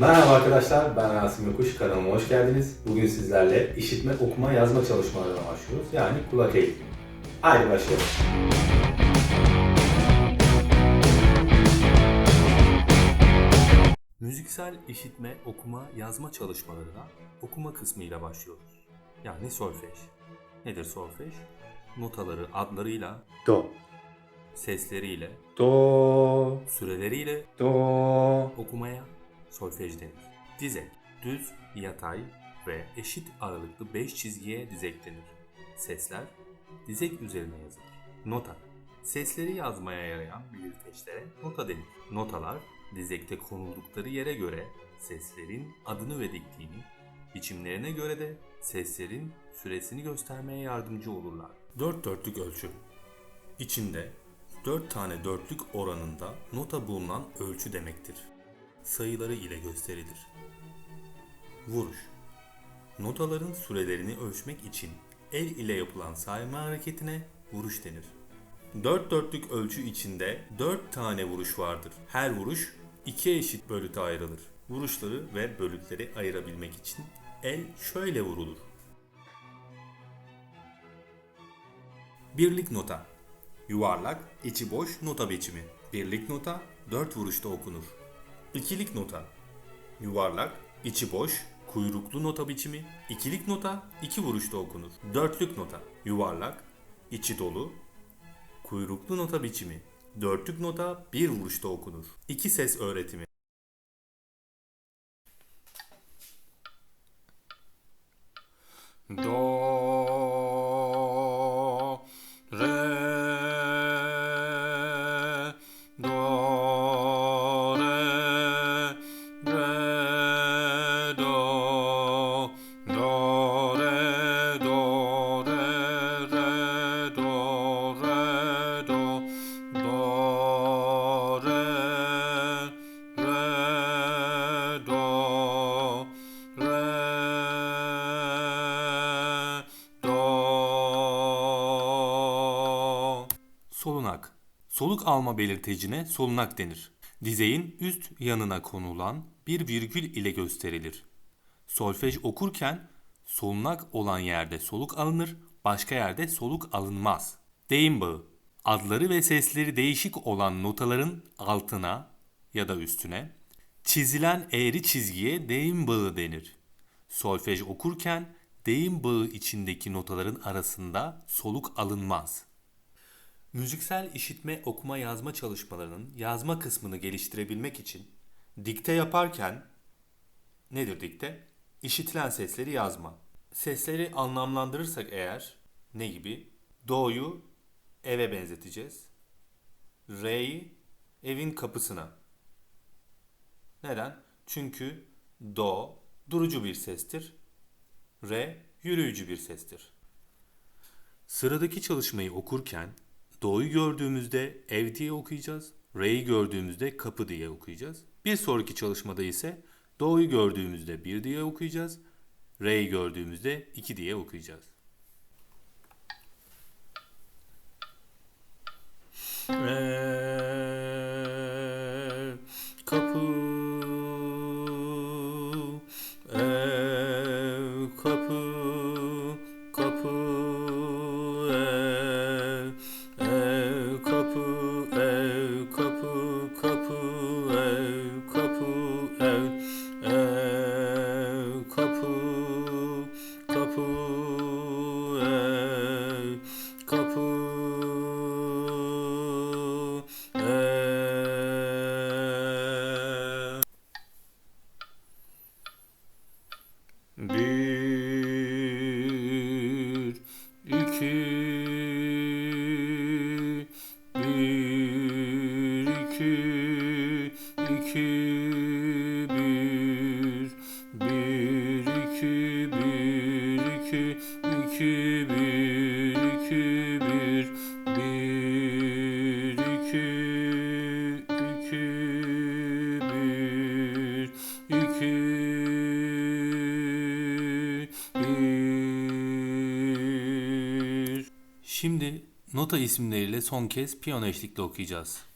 Merhaba arkadaşlar, ben Rasim Yokuş. Kanalıma hoş geldiniz. Bugün sizlerle işitme, okuma, yazma çalışmalarına başlıyoruz. Yani kulak eğitimi. Haydi başlayalım. Müziksel işitme, okuma, yazma çalışmalarına okuma kısmıyla başlıyoruz. Yani solfej. Nedir solfej? Notaları adlarıyla, Do, sesleriyle, do, süreleriyle do, Okumaya solfej denir. Dizek, düz, yatay ve eşit aralıklı 5 çizgiye dizek denir. Sesler, dizek üzerine yazılır. Nota, sesleri yazmaya yarayan belirteçlere nota denir. Notalar, dizekte konuldukları yere göre seslerin adını ve dikliğini, biçimlerine göre de seslerin süresini göstermeye yardımcı olurlar. Dört dörtlük ölçü İçinde 4 tane dörtlük oranında nota bulunan ölçü demektir. Sayıları ile gösterilir. Vuruş Notaların sürelerini ölçmek için el ile yapılan sayma hareketine vuruş denir. Dört dörtlük ölçü içinde 4 tane vuruş vardır. Her vuruş iki eşit bölüte ayrılır. Vuruşları ve bölükleri ayırabilmek için el şöyle vurulur. Birlik nota Yuvarlak, içi boş nota biçimi. Birlik nota 4 vuruşta okunur. İkilik nota Yuvarlak, içi boş, kuyruklu nota biçimi. İkilik nota 2 vuruşta okunur. Dörtlük nota Yuvarlak, içi dolu, kuyruklu nota biçimi. Dörtlük nota 1 vuruşta okunur. İki ses öğretimi Do Re Soluk alma belirtecine solunak denir. Dizeyin üst yanına konulan bir virgül ile gösterilir. Solfej okurken solunak olan yerde soluk alınır, başka yerde soluk alınmaz. Deyim bağı Adları ve sesleri değişik olan notaların altına ya da üstüne çizilen eğri çizgiye deyim bağı denir. Solfej okurken deyim bağı içindeki notaların arasında soluk alınmaz. Müziksel işitme, okuma, yazma çalışmalarının yazma kısmını geliştirebilmek için dikte yaparken nedir dikte? İşitilen sesleri yazma. Sesleri anlamlandırırsak eğer ne gibi? Do'yu eve benzeteceğiz. Re'yi evin kapısına. Neden? Çünkü do durucu bir sestir. Re yürüyücü bir sestir. Sıradaki çalışmayı okurken Do'yu gördüğümüzde ev diye okuyacağız. Re'yi gördüğümüzde kapı diye okuyacağız. Bir sonraki çalışmada ise Do'yu gördüğümüzde 1 diye okuyacağız. Re'yi gördüğümüzde 2 diye okuyacağız. Ev, kapı, nota isimleriyle son kez piyano eşlikle okuyacağız.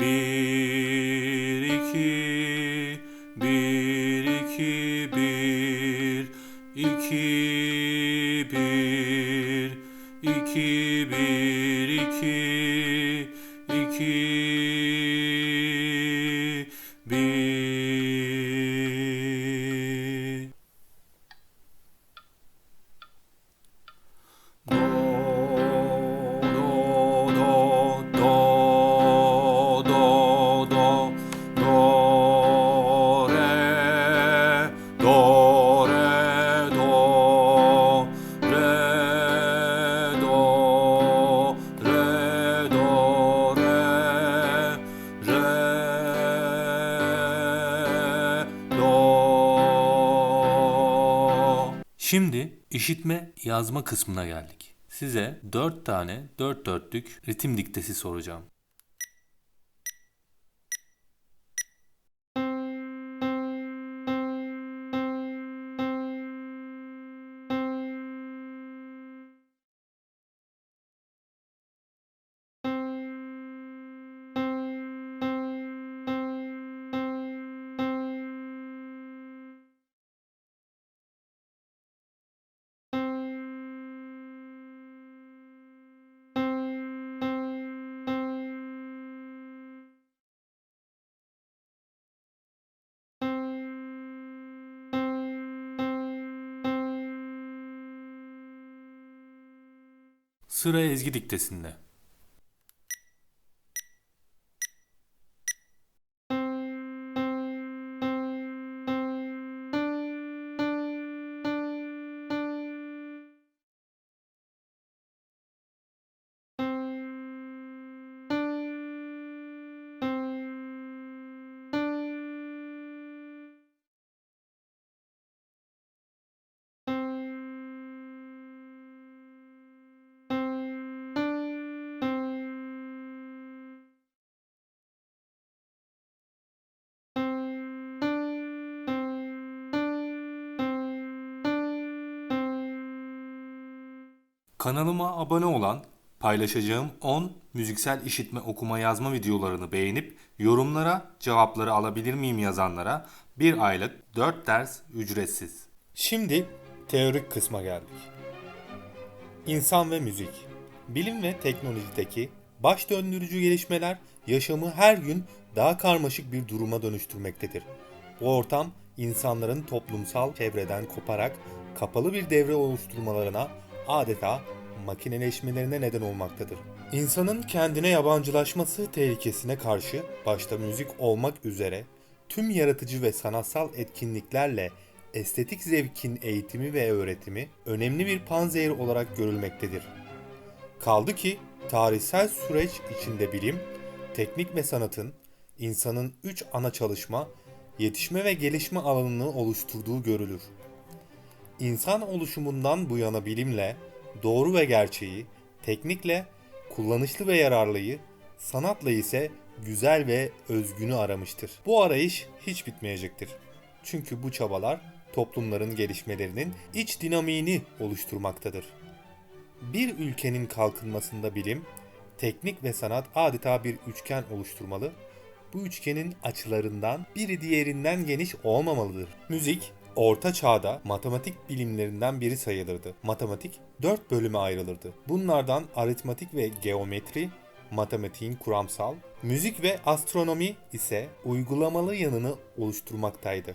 Bir, Şimdi işitme yazma kısmına geldik. Size 4 tane 4 dörtlük ritim diktesi soracağım. Sıra ezgi diktesinde. Kanalıma abone olan, paylaşacağım 10 müziksel işitme okuma yazma videolarını beğenip yorumlara cevapları alabilir miyim yazanlara bir aylık 4 ders ücretsiz. Şimdi teorik kısma geldik. İnsan ve müzik. Bilim ve teknolojideki baş döndürücü gelişmeler yaşamı her gün daha karmaşık bir duruma dönüştürmektedir. Bu ortam insanların toplumsal çevreden koparak kapalı bir devre oluşturmalarına adeta makineleşmelerine neden olmaktadır. İnsanın kendine yabancılaşması tehlikesine karşı başta müzik olmak üzere tüm yaratıcı ve sanatsal etkinliklerle estetik zevkin eğitimi ve öğretimi önemli bir panzehir olarak görülmektedir. Kaldı ki tarihsel süreç içinde bilim, teknik ve sanatın insanın üç ana çalışma, yetişme ve gelişme alanını oluşturduğu görülür. İnsan oluşumundan bu yana bilimle, doğru ve gerçeği, teknikle, kullanışlı ve yararlıyı, sanatla ise güzel ve özgünü aramıştır. Bu arayış hiç bitmeyecektir. Çünkü bu çabalar toplumların gelişmelerinin iç dinamiğini oluşturmaktadır. Bir ülkenin kalkınmasında bilim, teknik ve sanat adeta bir üçgen oluşturmalı. Bu üçgenin açılarından biri diğerinden geniş olmamalıdır. Müzik, Orta Çağ'da matematik bilimlerinden biri sayılırdı. Matematik dört bölüme ayrılırdı. Bunlardan aritmatik ve geometri, matematiğin kuramsal, müzik ve astronomi ise uygulamalı yanını oluşturmaktaydı.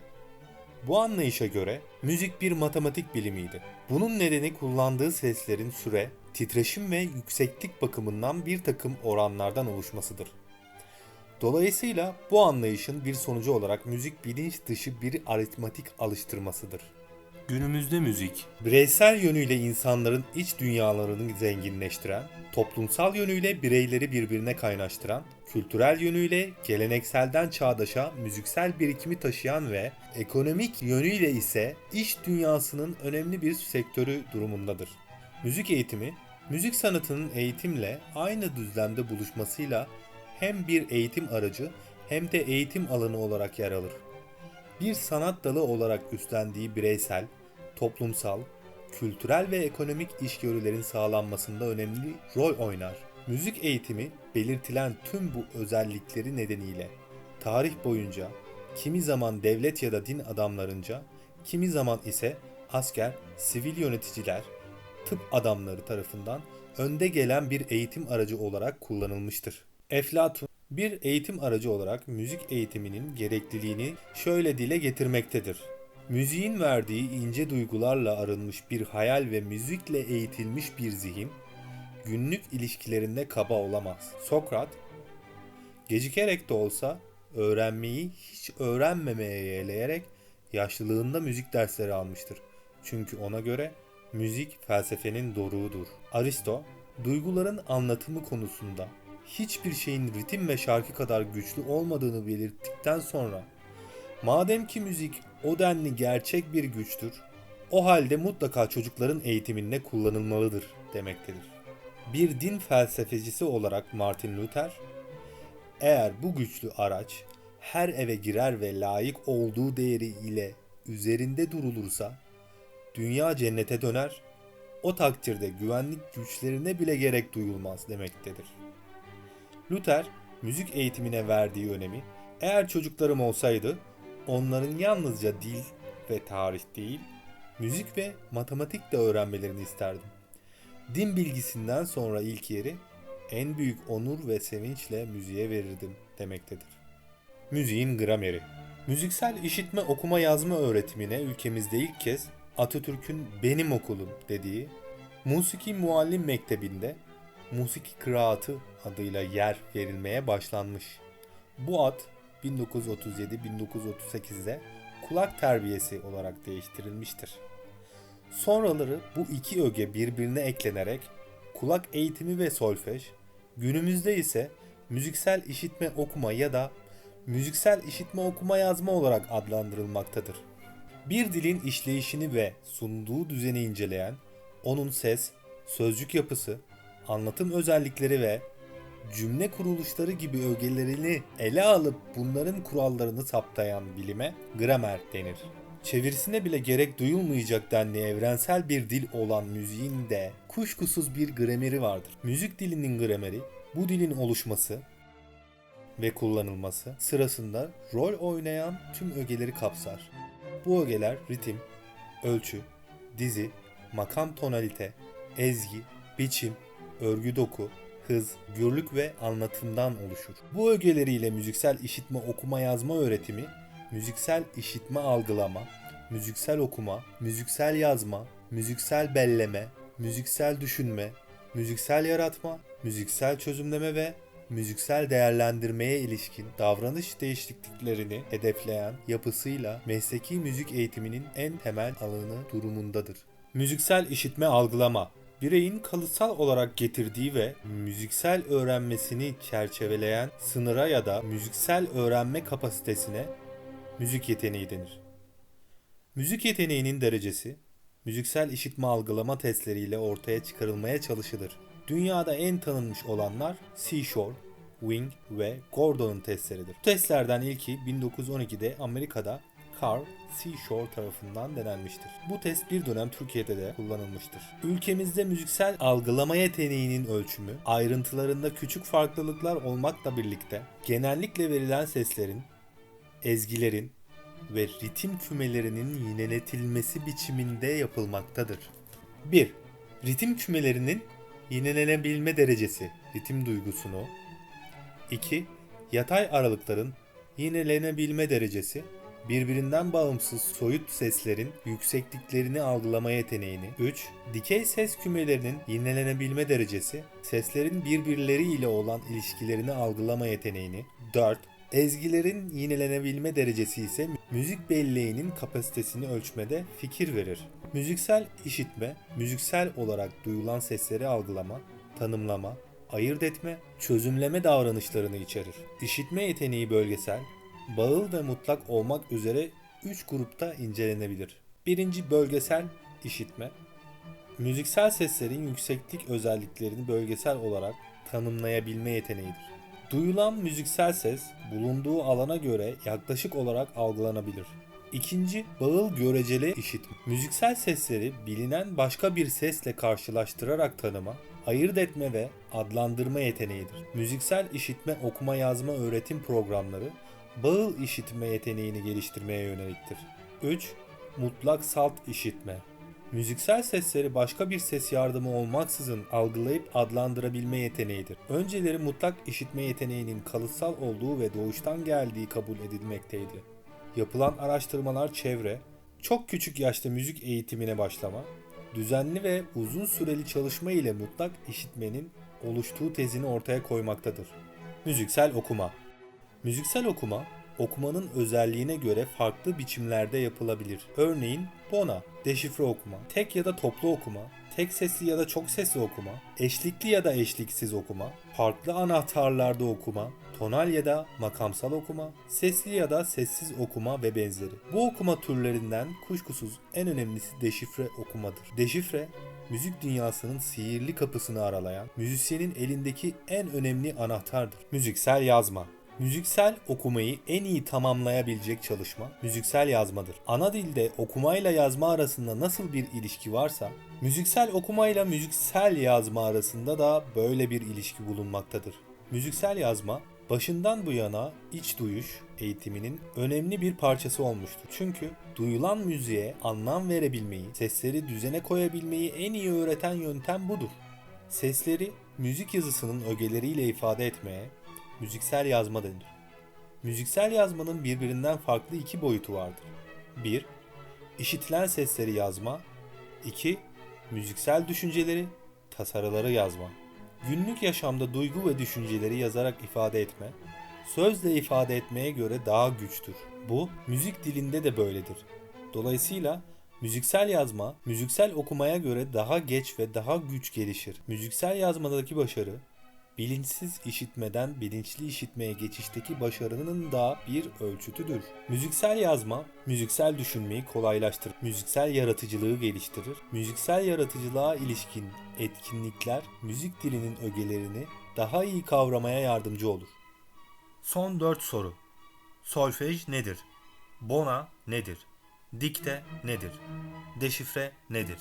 Bu anlayışa göre müzik bir matematik bilimiydi. Bunun nedeni kullandığı seslerin süre, titreşim ve yükseklik bakımından bir takım oranlardan oluşmasıdır. Dolayısıyla bu anlayışın bir sonucu olarak müzik bilinç dışı bir aritmatik alıştırmasıdır. Günümüzde müzik, Bireysel yönüyle insanların iç dünyalarını zenginleştiren, toplumsal yönüyle bireyleri birbirine kaynaştıran, kültürel yönüyle gelenekselden çağdaşa müziksel birikimi taşıyan ve ekonomik yönüyle ise iş dünyasının önemli bir sektörü durumundadır. Müzik eğitimi, müzik sanatının eğitimle aynı düzlemde buluşmasıyla hem bir eğitim aracı hem de eğitim alanı olarak yer alır bir sanat dalı olarak üstlendiği bireysel, toplumsal, kültürel ve ekonomik işgörülerin sağlanmasında önemli rol oynar. Müzik eğitimi belirtilen tüm bu özellikleri nedeniyle tarih boyunca kimi zaman devlet ya da din adamlarınca, kimi zaman ise asker, sivil yöneticiler, tıp adamları tarafından önde gelen bir eğitim aracı olarak kullanılmıştır. Eflatun bir eğitim aracı olarak müzik eğitiminin gerekliliğini şöyle dile getirmektedir. Müziğin verdiği ince duygularla arınmış bir hayal ve müzikle eğitilmiş bir zihin, günlük ilişkilerinde kaba olamaz. Sokrat, gecikerek de olsa öğrenmeyi hiç öğrenmemeye yeğleyerek yaşlılığında müzik dersleri almıştır. Çünkü ona göre müzik felsefenin doruğudur. Aristo, duyguların anlatımı konusunda hiçbir şeyin ritim ve şarkı kadar güçlü olmadığını belirttikten sonra madem ki müzik o denli gerçek bir güçtür, o halde mutlaka çocukların eğitiminde kullanılmalıdır demektedir. Bir din felsefecisi olarak Martin Luther, eğer bu güçlü araç her eve girer ve layık olduğu değeri ile üzerinde durulursa dünya cennete döner, o takdirde güvenlik güçlerine bile gerek duyulmaz demektedir. Luther, müzik eğitimine verdiği önemi, eğer çocuklarım olsaydı, onların yalnızca dil ve tarih değil, müzik ve matematik de öğrenmelerini isterdim. Din bilgisinden sonra ilk yeri en büyük onur ve sevinçle müziğe verirdim demektedir. Müziğin grameri Müziksel işitme okuma yazma öğretimine ülkemizde ilk kez Atatürk'ün benim okulum dediği Musiki Muallim Mektebi'nde musiki kıraatı adıyla yer verilmeye başlanmış. Bu ad 1937-1938'de kulak terbiyesi olarak değiştirilmiştir. Sonraları bu iki öge birbirine eklenerek kulak eğitimi ve solfej, günümüzde ise müziksel işitme okuma ya da müziksel işitme okuma yazma olarak adlandırılmaktadır. Bir dilin işleyişini ve sunduğu düzeni inceleyen, onun ses, sözcük yapısı, anlatım özellikleri ve cümle kuruluşları gibi ögelerini ele alıp bunların kurallarını saptayan bilime gramer denir. Çevirisine bile gerek duyulmayacak denli evrensel bir dil olan müziğin de kuşkusuz bir grameri vardır. Müzik dilinin grameri bu dilin oluşması ve kullanılması sırasında rol oynayan tüm ögeleri kapsar. Bu ögeler ritim, ölçü, dizi, makam tonalite, ezgi, biçim, örgü doku, hız, gürlük ve anlatımdan oluşur. Bu ögeleriyle müziksel işitme okuma yazma öğretimi, müziksel işitme algılama, müziksel okuma, müziksel yazma, müziksel belleme, müziksel düşünme, müziksel yaratma, müziksel çözümleme ve müziksel değerlendirmeye ilişkin davranış değişikliklerini hedefleyen yapısıyla mesleki müzik eğitiminin en temel alanı durumundadır. Müziksel işitme algılama bireyin kalıtsal olarak getirdiği ve müziksel öğrenmesini çerçeveleyen sınıra ya da müziksel öğrenme kapasitesine müzik yeteneği denir. Müzik yeteneğinin derecesi, müziksel işitme algılama testleriyle ortaya çıkarılmaya çalışılır. Dünyada en tanınmış olanlar Seashore, Wing ve Gordon'un testleridir. Bu testlerden ilki 1912'de Amerika'da Carl Seashore tarafından denenmiştir. Bu test bir dönem Türkiye'de de kullanılmıştır. Ülkemizde müziksel algılama yeteneğinin ölçümü ayrıntılarında küçük farklılıklar olmakla birlikte genellikle verilen seslerin, ezgilerin ve ritim kümelerinin yineletilmesi biçiminde yapılmaktadır. 1. Ritim kümelerinin yinelenebilme derecesi ritim duygusunu 2. Yatay aralıkların yinelenebilme derecesi birbirinden bağımsız soyut seslerin yüksekliklerini algılama yeteneğini 3. Dikey ses kümelerinin yinelenebilme derecesi seslerin birbirleriyle olan ilişkilerini algılama yeteneğini 4. Ezgilerin yinelenebilme derecesi ise müzik belleğinin kapasitesini ölçmede fikir verir. Müziksel işitme, müziksel olarak duyulan sesleri algılama, tanımlama, ayırt etme, çözümleme davranışlarını içerir. İşitme yeteneği bölgesel, bağıl ve mutlak olmak üzere 3 grupta incelenebilir. Birinci bölgesel işitme, müziksel seslerin yükseklik özelliklerini bölgesel olarak tanımlayabilme yeteneğidir. Duyulan müziksel ses bulunduğu alana göre yaklaşık olarak algılanabilir. İkinci, bağıl göreceli işitme. Müziksel sesleri bilinen başka bir sesle karşılaştırarak tanıma, ayırt etme ve adlandırma yeteneğidir. Müziksel işitme, okuma, yazma öğretim programları bağıl işitme yeteneğini geliştirmeye yöneliktir. 3. Mutlak salt işitme. Müziksel sesleri başka bir ses yardımı olmaksızın algılayıp adlandırabilme yeteneğidir. Önceleri mutlak işitme yeteneğinin kalıtsal olduğu ve doğuştan geldiği kabul edilmekteydi. Yapılan araştırmalar çevre, çok küçük yaşta müzik eğitimine başlama, düzenli ve uzun süreli çalışma ile mutlak işitmenin oluştuğu tezini ortaya koymaktadır. Müziksel okuma Müziksel okuma, okumanın özelliğine göre farklı biçimlerde yapılabilir. Örneğin bona, deşifre okuma, tek ya da toplu okuma, tek sesli ya da çok sesli okuma, eşlikli ya da eşliksiz okuma, farklı anahtarlarda okuma, tonal ya da makamsal okuma, sesli ya da sessiz okuma ve benzeri. Bu okuma türlerinden kuşkusuz en önemlisi deşifre okumadır. Deşifre, müzik dünyasının sihirli kapısını aralayan, müzisyenin elindeki en önemli anahtardır. Müziksel yazma Müziksel okumayı en iyi tamamlayabilecek çalışma müziksel yazmadır. Ana dilde okumayla yazma arasında nasıl bir ilişki varsa, müziksel okumayla müziksel yazma arasında da böyle bir ilişki bulunmaktadır. Müziksel yazma başından bu yana iç duyuş eğitiminin önemli bir parçası olmuştur. Çünkü duyulan müziğe anlam verebilmeyi, sesleri düzene koyabilmeyi en iyi öğreten yöntem budur. Sesleri müzik yazısının ögeleriyle ifade etmeye, müziksel yazma denir. Müziksel yazmanın birbirinden farklı iki boyutu vardır. 1. İşitilen sesleri yazma. 2. Müziksel düşünceleri, tasarıları yazma. Günlük yaşamda duygu ve düşünceleri yazarak ifade etme, sözle ifade etmeye göre daha güçtür. Bu müzik dilinde de böyledir. Dolayısıyla müziksel yazma, müziksel okumaya göre daha geç ve daha güç gelişir. Müziksel yazmadaki başarı, bilinçsiz işitmeden bilinçli işitmeye geçişteki başarının da bir ölçütüdür. Müziksel yazma, müziksel düşünmeyi kolaylaştırır, müziksel yaratıcılığı geliştirir. Müziksel yaratıcılığa ilişkin etkinlikler müzik dilinin ögelerini daha iyi kavramaya yardımcı olur. Son 4 soru. Solfej nedir? Bona nedir? Dikte nedir? Deşifre nedir?